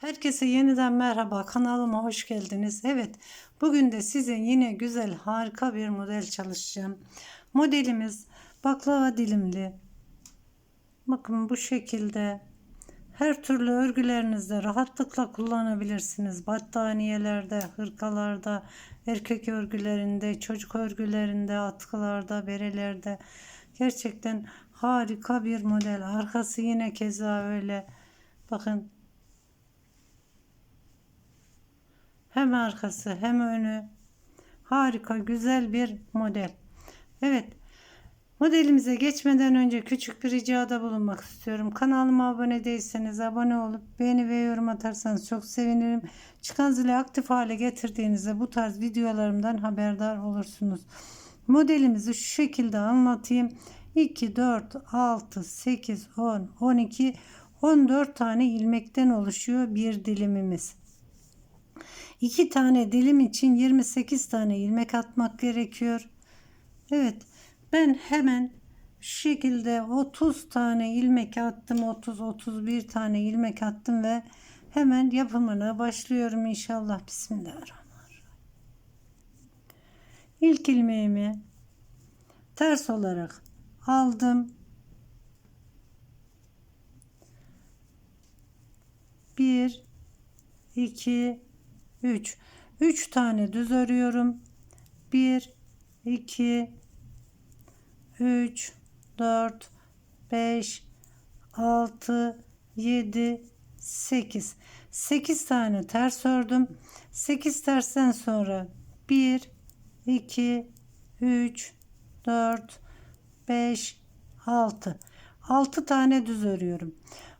Herkese yeniden merhaba kanalıma hoş geldiniz. Evet bugün de size yine güzel harika bir model çalışacağım. Modelimiz baklava dilimli. Bakın bu şekilde her türlü örgülerinizde rahatlıkla kullanabilirsiniz. Battaniyelerde, hırkalarda, erkek örgülerinde, çocuk örgülerinde, atkılarda, berelerde. Gerçekten harika bir model. Arkası yine keza öyle. Bakın Hem arkası hem önü. Harika güzel bir model. Evet. Modelimize geçmeden önce küçük bir ricada bulunmak istiyorum. Kanalıma abone değilseniz abone olup beğeni ve yorum atarsanız çok sevinirim. Çıkan zili aktif hale getirdiğinizde bu tarz videolarımdan haberdar olursunuz. Modelimizi şu şekilde anlatayım. 2, 4, 6, 8, 10, 12, 14 tane ilmekten oluşuyor bir dilimimiz. 2 tane dilim için 28 tane ilmek atmak gerekiyor. Evet ben hemen şu şekilde 30 tane ilmek attım. 30-31 tane ilmek attım ve hemen yapımına başlıyorum inşallah. Bismillahirrahmanirrahim. İlk ilmeğimi ters olarak aldım. Bir, iki, 3. 3 tane düz örüyorum. 1 2 3 4 5 6 7 8 8 tane ters ördüm. 8 tersten sonra 1 2 3 4 5 6 6 tane düz örüyorum.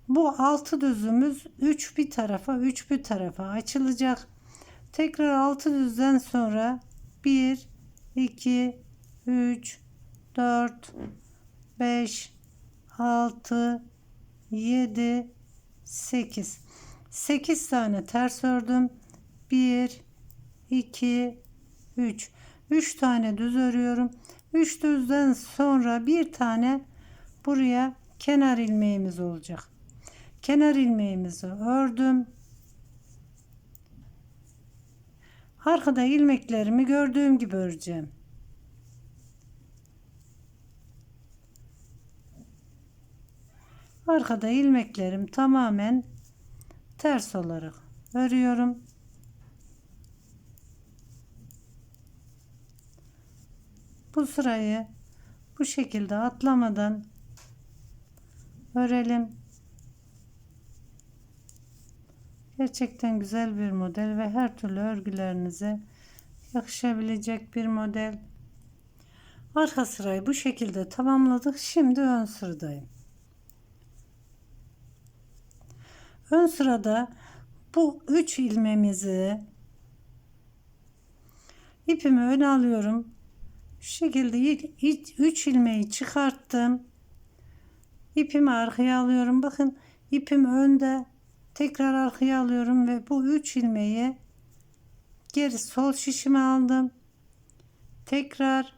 Bu 6 düzümüz 3 bir tarafa 3 bir tarafa açılacak. Tekrar 6 düzden sonra 1 2 3 4 5 6 7 8 8 tane ters ördüm. 1 2 3 3 tane düz örüyorum. 3 düzden sonra bir tane buraya kenar ilmeğimiz olacak. Kenar ilmeğimizi ördüm Arkada ilmeklerimi gördüğüm gibi öreceğim. Arkada ilmeklerim tamamen ters olarak örüyorum. Bu sırayı bu şekilde atlamadan örelim. Gerçekten güzel bir model ve her türlü örgülerinize yakışabilecek bir model. Arka sırayı bu şekilde tamamladık. Şimdi ön sıradayım. Ön sırada bu 3 ilmemizi ipimi öne alıyorum. Şu şekilde 3 ilmeği çıkarttım. İpimi arkaya alıyorum. Bakın ipim önde Tekrar arkaya alıyorum ve bu 3 ilmeği geri sol şişime aldım. Tekrar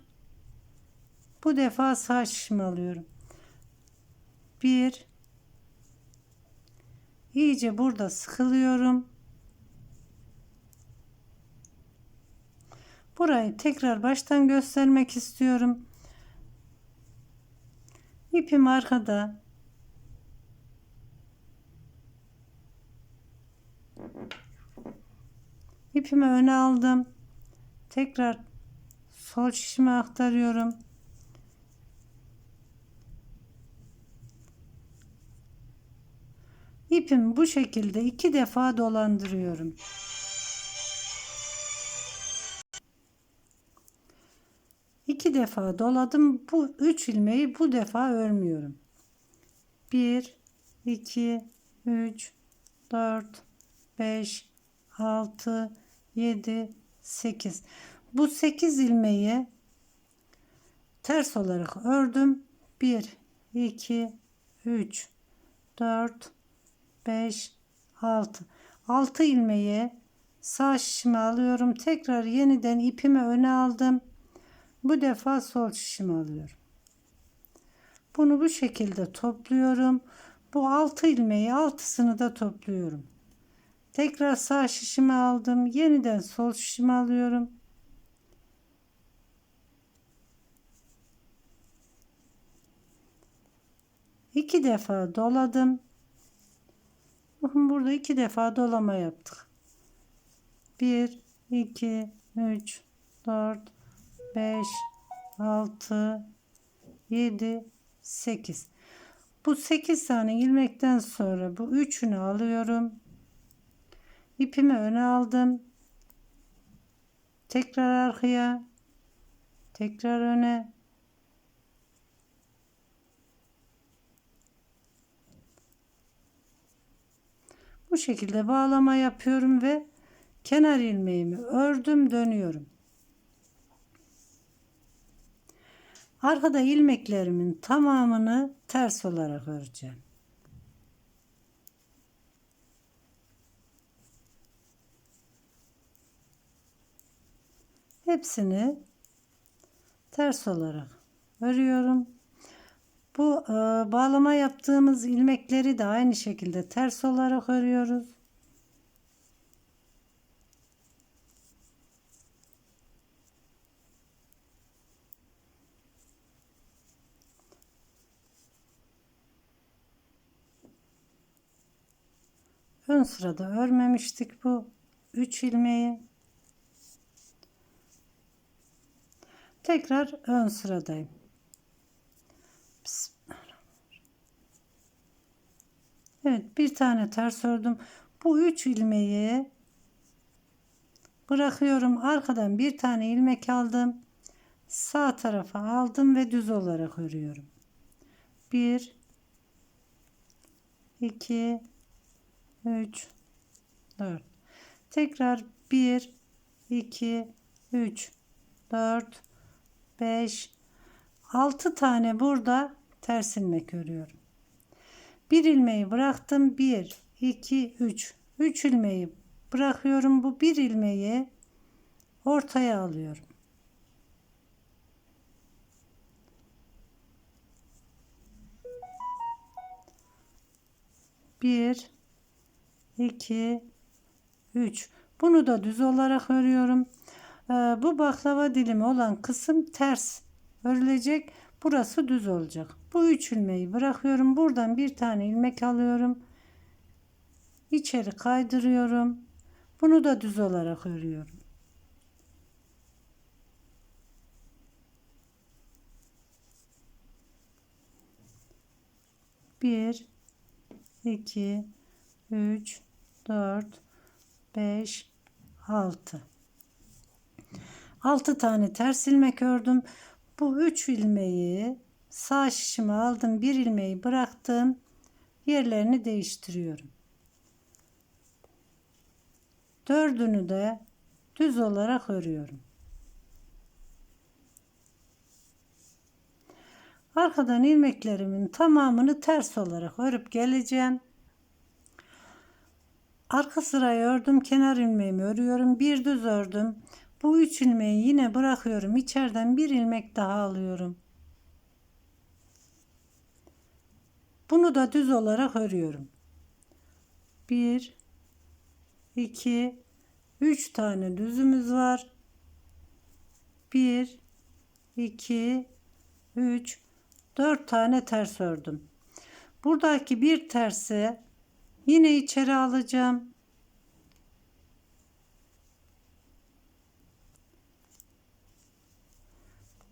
bu defa sağ şişime alıyorum. Bir iyice burada sıkılıyorum. Burayı tekrar baştan göstermek istiyorum. İpim arkada İpimi öne aldım. Tekrar sol şişime aktarıyorum. İpimi bu şekilde iki defa dolandırıyorum. İki defa doladım. Bu üç ilmeği bu defa örmüyorum. Bir, iki, üç, dört, beş, altı, 7, 8. Bu 8 ilmeği ters olarak ördüm. 1, 2, 3, 4, 5, 6. 6 ilmeği sağ şişime alıyorum. Tekrar yeniden ipimi öne aldım. Bu defa sol şişime alıyorum. Bunu bu şekilde topluyorum. Bu 6 ilmeği altısını da topluyorum. Tekrar sağ şişimi aldım. Yeniden sol şişimi alıyorum. İki defa doladım. Bakın burada iki defa dolama yaptık. 1, 2, 3, 4, 5, 6, 7, 8. Bu 8 tane ilmekten sonra bu üçünü alıyorum. İpimi öne aldım. Tekrar arkaya. Tekrar öne. Bu şekilde bağlama yapıyorum ve kenar ilmeğimi ördüm dönüyorum. Arkada ilmeklerimin tamamını ters olarak öreceğim. Hepsini ters olarak örüyorum. Bu e, bağlama yaptığımız ilmekleri de aynı şekilde ters olarak örüyoruz. Ön sırada örmemiştik bu 3 ilmeği. Tekrar ön sıradayım. Evet bir tane ters ördüm. Bu 3 ilmeği bırakıyorum. Arkadan bir tane ilmek aldım. Sağ tarafa aldım ve düz olarak örüyorum. 1 2 3 4 tekrar 1 2 3 4 5 6 tane burada ters ilmek örüyorum. Bir ilmeği bıraktım. 1 2 3 3 ilmeği bırakıyorum. Bu bir ilmeği ortaya alıyorum. Bir, iki, üç. Bunu da düz olarak örüyorum. Ee, bu baklava dilimi olan kısım ters örülecek. Burası düz olacak. Bu üç ilmeği bırakıyorum. Buradan bir tane ilmek alıyorum. İçeri kaydırıyorum. Bunu da düz olarak örüyorum. Bir, iki, üç, dört, beş, altı. Altı tane ters ilmek ördüm. Bu üç ilmeği sağ şişime aldım. Bir ilmeği bıraktım. Yerlerini değiştiriyorum. Dördünü de düz olarak örüyorum. Arkadan ilmeklerimin tamamını ters olarak örüp geleceğim. Arka sırayı ördüm. Kenar ilmeğimi örüyorum. Bir düz ördüm. Bu üç ilmeği yine bırakıyorum. İçeriden bir ilmek daha alıyorum. Bunu da düz olarak örüyorum. 1 2 3 tane düzümüz var. 1 2 3 4 tane ters ördüm. Buradaki bir tersi yine içeri alacağım.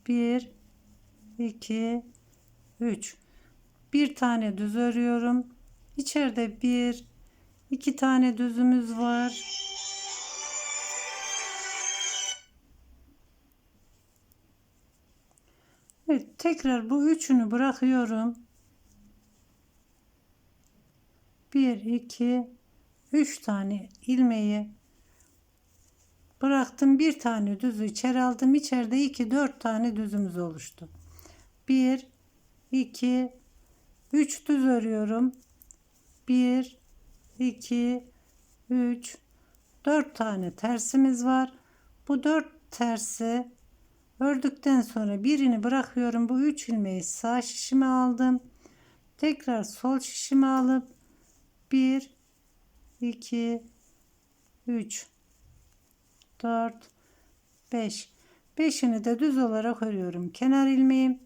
Bir, iki, üç. Bir tane düz örüyorum. İçeride bir, iki tane düzümüz var. Evet, tekrar bu üçünü bırakıyorum. 1 2 3 tane ilmeği bıraktım. Bir tane düzü içeri aldım. İçeride 2 4 tane düzümüz oluştu. 1 2 3 düz örüyorum. 1 2 3 4 tane tersimiz var. Bu 4 tersi Ördükten sonra birini bırakıyorum. Bu üç ilmeği sağ şişime aldım. Tekrar sol şişime alıp 1 2 3 4 5 5'ini de düz olarak örüyorum. Kenar ilmeğim.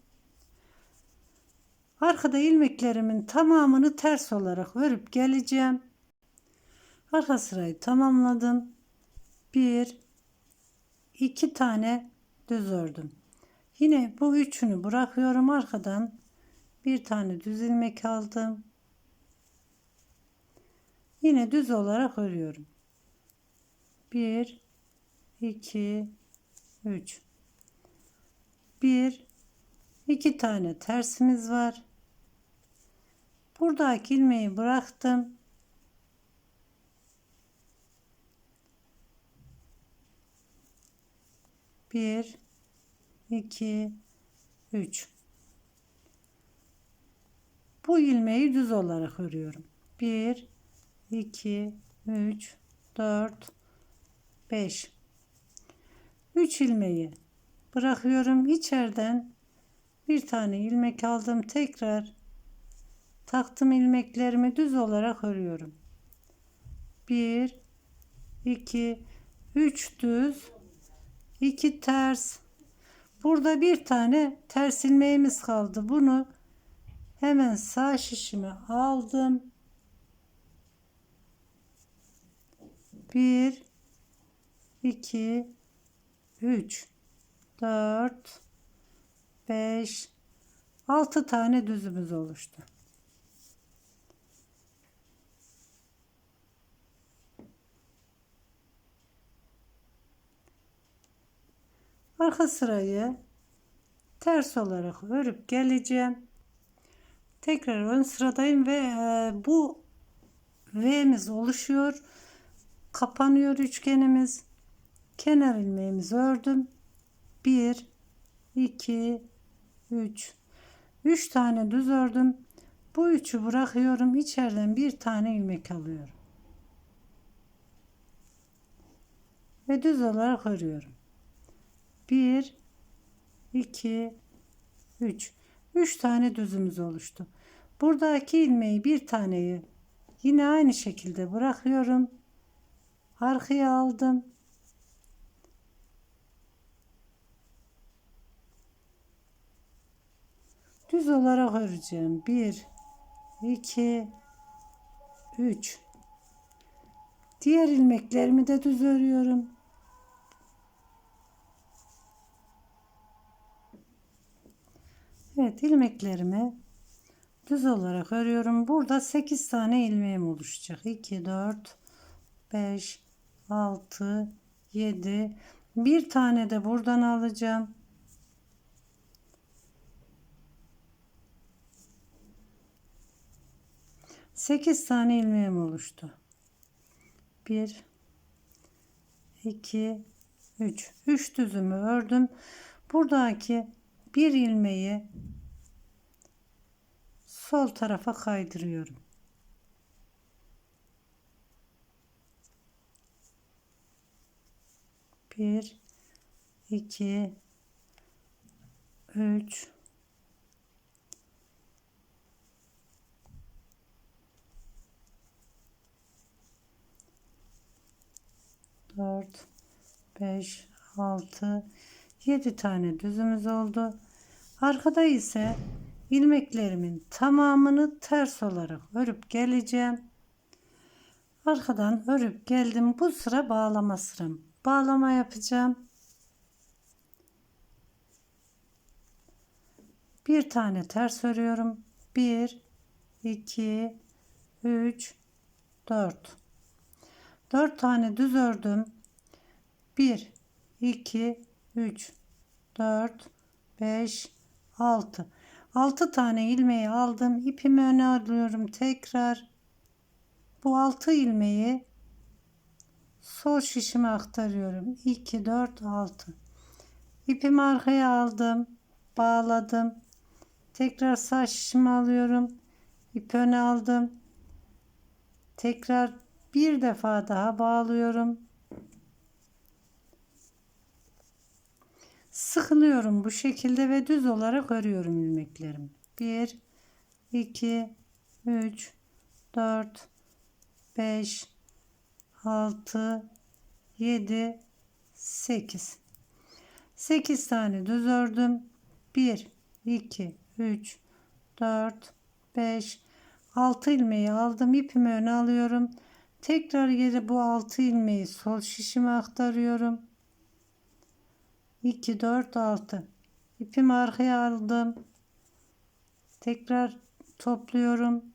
Arkada ilmeklerimin tamamını ters olarak örüp geleceğim. Arka sırayı tamamladım. 1 2 tane düz ördüm. Yine bu üçünü bırakıyorum arkadan. Bir tane düz ilmek aldım. Yine düz olarak örüyorum. 1 2 3 1 2 tane tersimiz var. Buradaki ilmeği bıraktım. Bir, iki, üç. Bu ilmeği düz olarak örüyorum. Bir, iki, üç, dört, beş. Üç ilmeği bırakıyorum. İçeriden bir tane ilmek aldım. Tekrar taktım ilmeklerimi düz olarak örüyorum. 1 2 3 düz 2 ters burada bir tane ters ilmeğimiz kaldı bunu hemen sağ şişime aldım 1 2 3 4 5 6 tane düzümüz oluştu. Arka sırayı ters olarak örüp geleceğim. Tekrar ön sıradayım ve e, bu V'miz oluşuyor. Kapanıyor üçgenimiz. Kenar ilmeğimizi ördüm. 1 2 3 3 tane düz ördüm. Bu üçü bırakıyorum. İçeriden bir tane ilmek alıyorum. Ve düz olarak örüyorum. 1 2 3 3 tane düzümüz oluştu. Buradaki ilmeği bir taneyi yine aynı şekilde bırakıyorum. Arkaya aldım. Düz olarak öreceğim. 1 2 3 Diğer ilmeklerimi de düz örüyorum. Evet ilmeklerimi düz olarak örüyorum. Burada 8 tane ilmeğim oluşacak. 2 4 5 6 7 bir tane de buradan alacağım. 8 tane ilmeğim oluştu. 1 2 3 3 düzümü ördüm. Buradaki bir ilmeği sol tarafa kaydırıyorum. Bir, iki, üç, 4 5 6 7 tane düzümüz oldu. Arkada ise ilmeklerimin tamamını ters olarak örüp geleceğim. Arkadan örüp geldim. Bu sıra bağlama sıram. Bağlama yapacağım. Bir tane ters örüyorum. 1 2 3 4 4 tane düz ördüm. 1 2 3 4 5 6 6 tane ilmeği aldım. İpimi öne alıyorum tekrar. Bu 6 ilmeği sol şişime aktarıyorum. 2 4 6 İpimi arkaya aldım. Bağladım. Tekrar sağ şişime alıyorum. İp öne aldım. Tekrar bir defa daha bağlıyorum. Sıkılıyorum bu şekilde ve düz olarak örüyorum ilmeklerimi. 1 2 3 4 5 6 7 8 8 tane düz ördüm 1 2 3 4 5 6 ilmeği aldım ipimi öne alıyorum tekrar geri bu 6 ilmeği sol şişime aktarıyorum. 2 4 6 ipimi arkaya aldım. Tekrar topluyorum.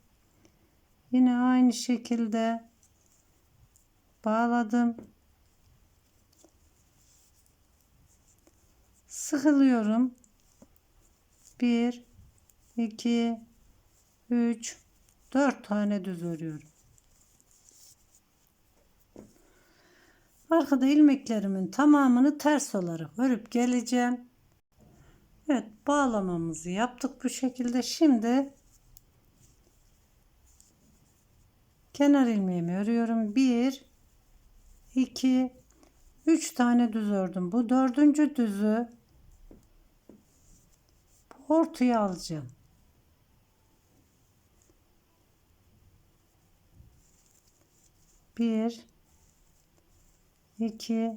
Yine aynı şekilde bağladım. Sıkılıyorum. 1 2 3 4 tane düz örüyorum arkada ilmeklerimin tamamını ters olarak örüp geleceğim. Evet bağlamamızı yaptık bu şekilde. Şimdi kenar ilmeğimi örüyorum. 1 2 3 tane düz ördüm. Bu dördüncü düzü ortaya alacağım. Bir iki.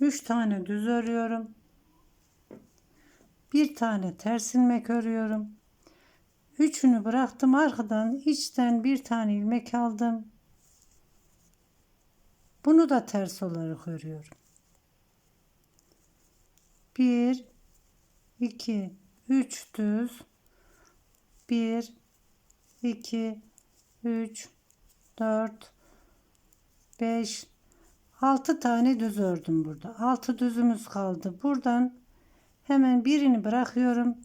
Üç tane düz örüyorum. Bir tane ters ilmek örüyorum. Üçünü bıraktım. Arkadan içten bir tane ilmek aldım. Bunu da ters olarak örüyorum. 1 2 3 düz. 1 2 3 4 5 6 tane düz ördüm burada. 6 düzümüz kaldı. Buradan hemen birini bırakıyorum.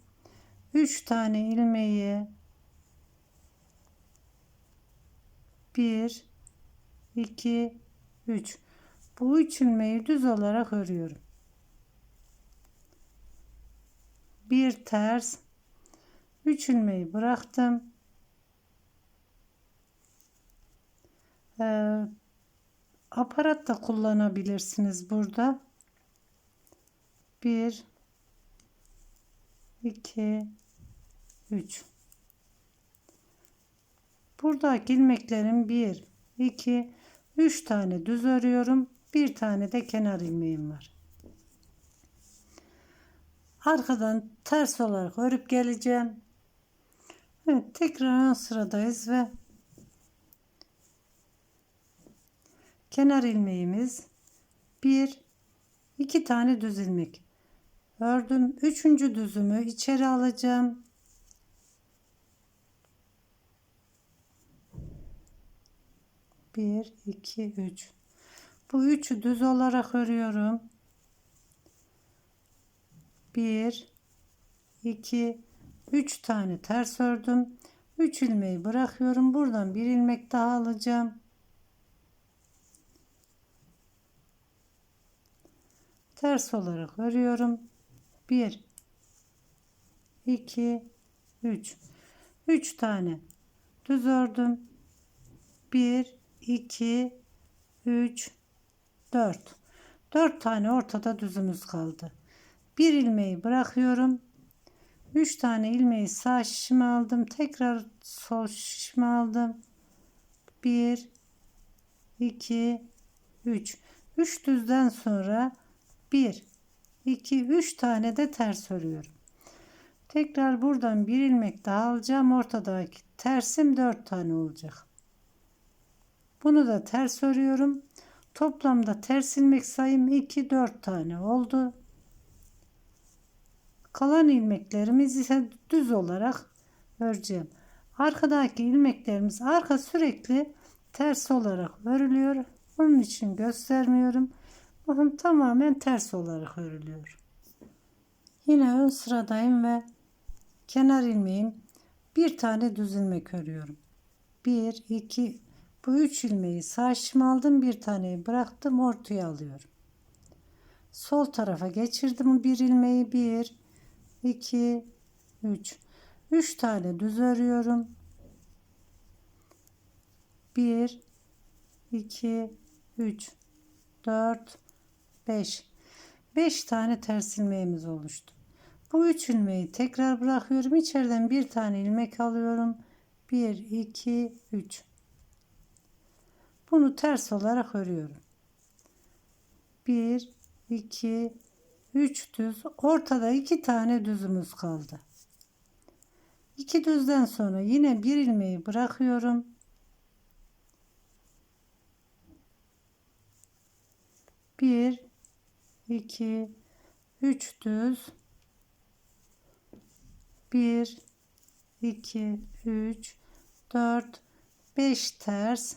3 tane ilmeği. 1 2 3 bu üç ilmeği düz olarak örüyorum. Bir ters. 3 ilmeği bıraktım. Ee, aparat da kullanabilirsiniz burada. 1 2 3 buradaki ilmeklerim 1 2 3 tane düz örüyorum. Bir tane de kenar ilmeğim var. Arkadan ters olarak örüp geleceğim. Evet tekrar ön sıradayız ve kenar ilmeğimiz bir iki tane düz ilmek. Ördüm. Üçüncü düzümü içeri alacağım. Bir iki üç. Bu üçü düz olarak örüyorum. Bir iki üç tane ters ördüm. 3 ilmeği bırakıyorum. Buradan bir ilmek daha alacağım ters olarak örüyorum. 1 2 3 3 tane düz ördüm. 1 2 3 4 4 tane ortada düzümüz kaldı. Bir ilmeği bırakıyorum. 3 tane ilmeği sağ şişime aldım. Tekrar sol şişime aldım. 1 2 3 3 düzden sonra 1 2 3 tane de ters örüyorum tekrar buradan bir ilmek daha alacağım ortadaki tersim 4 tane olacak bunu da ters örüyorum toplamda ters ilmek sayım 2 4 tane oldu Kalan ilmeklerimiz ise düz olarak öreceğim. Arkadaki ilmeklerimiz arka sürekli ters olarak örülüyor. Bunun için göstermiyorum. Bakın tamamen ters olarak örülüyor. Yine ön sıradayım ve kenar ilmeğim bir tane düz ilmek örüyorum. 1 2 bu üç ilmeği sağ şişime aldım bir taneyi bıraktım ortaya alıyorum. Sol tarafa geçirdim bir ilmeği bir 2 3 3 tane düz örüyorum 1 2 3 4 5 5 tane ters ilmeğimiz oluştu bu 3 ilmeği tekrar bırakıyorum. İçeriden bir tane ilmek alıyorum. 1 2 3 bunu ters olarak örüyorum. 1 2 3 düz. Ortada iki tane düzümüz kaldı. İki düzden sonra yine bir ilmeği bırakıyorum. Bir, iki, üç düz. Bir, iki, üç, dört, beş ters.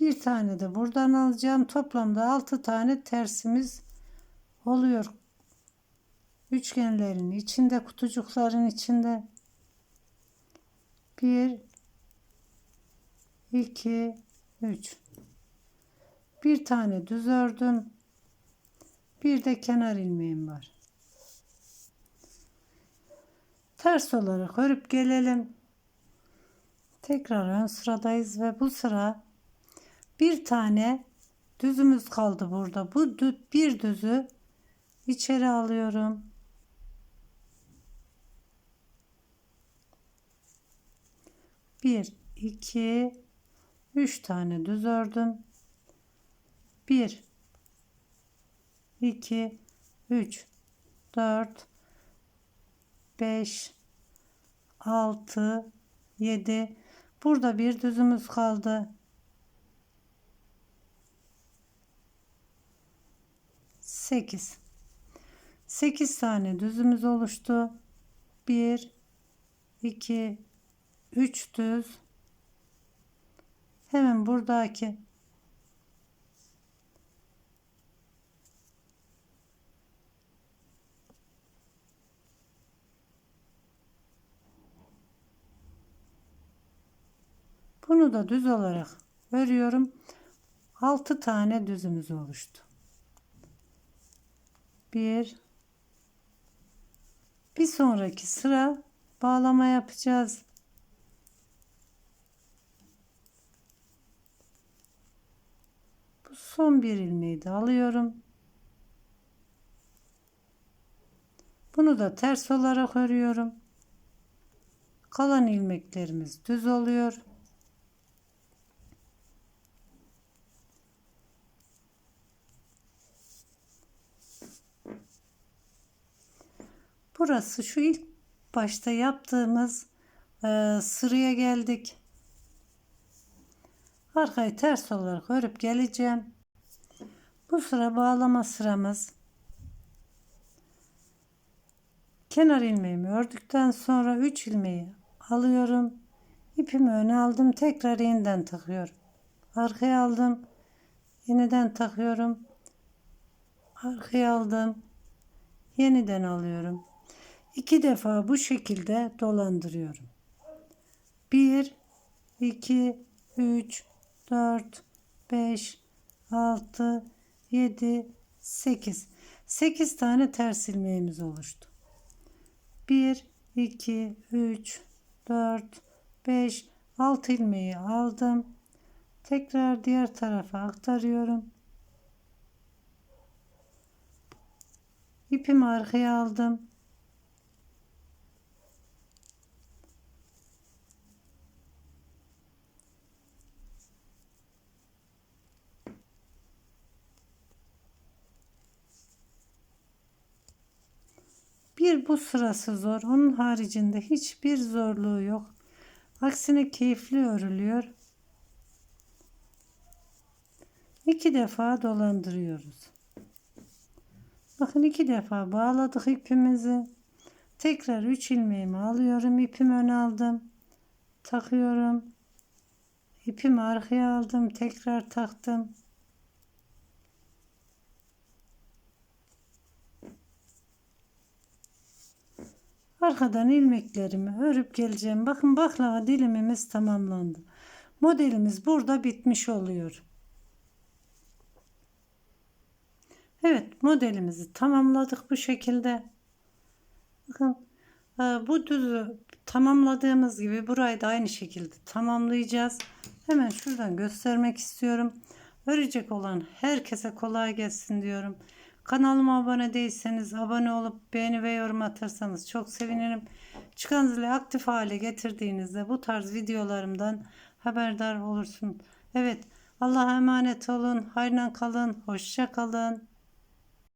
Bir tane de buradan alacağım. Toplamda altı tane tersimiz oluyor. Üçgenlerin içinde, kutucukların içinde. 1 2 3 bir tane düz ördüm bir de kenar ilmeğim var. Ters olarak örüp gelelim. Tekrar ön sıradayız ve bu sıra bir tane düzümüz kaldı burada. Bu bir düzü içeri alıyorum. 1 2 3 tane düz ördüm. 1 2 3 4 5 6 7 burada bir düzümüz kaldı. 8 8 tane düzümüz oluştu. 1 2 3 düz. Hemen buradaki bunu da düz olarak örüyorum 6 tane düzümüz oluştu 1 bir sonraki sıra bağlama yapacağız son bir ilmeği de alıyorum. Bunu da ters olarak örüyorum. Kalan ilmeklerimiz düz oluyor. Burası şu ilk başta yaptığımız e, sıraya geldik. Arkayı ters olarak örüp geleceğim. Bu sıra bağlama sıramız. Kenar ilmeğimi ördükten sonra 3 ilmeği alıyorum. İpimi öne aldım. Tekrar yeniden takıyorum. Arkaya aldım. Yeniden takıyorum. Arkaya aldım. Yeniden alıyorum. İki defa bu şekilde dolandırıyorum. 1 2 3 4, 5, 6, 7, 8. 8 tane ters ilmeğimiz oluştu. 1, 2, 3, 4, 5, 6 ilmeği aldım. Tekrar diğer tarafa aktarıyorum. İpimi arkaya aldım. Bir bu sırası zor. Onun haricinde hiçbir zorluğu yok. Aksine keyifli örülüyor. İki defa dolandırıyoruz. Bakın iki defa bağladık ipimizi. Tekrar üç ilmeğimi alıyorum. ipimi öne aldım. Takıyorum. İpimi arkaya aldım. Tekrar taktım. Arkadan ilmeklerimi örüp geleceğim. Bakın baklava dilimimiz tamamlandı. Modelimiz burada bitmiş oluyor. Evet modelimizi tamamladık bu şekilde. Bakın e, bu düzü tamamladığımız gibi burayı da aynı şekilde tamamlayacağız. Hemen şuradan göstermek istiyorum. Örecek olan herkese kolay gelsin diyorum. Kanalıma abone değilseniz abone olup beğeni ve yorum atarsanız çok sevinirim. Çıkan aktif hale getirdiğinizde bu tarz videolarımdan haberdar olursun. Evet Allah'a emanet olun. Hayırla kalın. Hoşça kalın.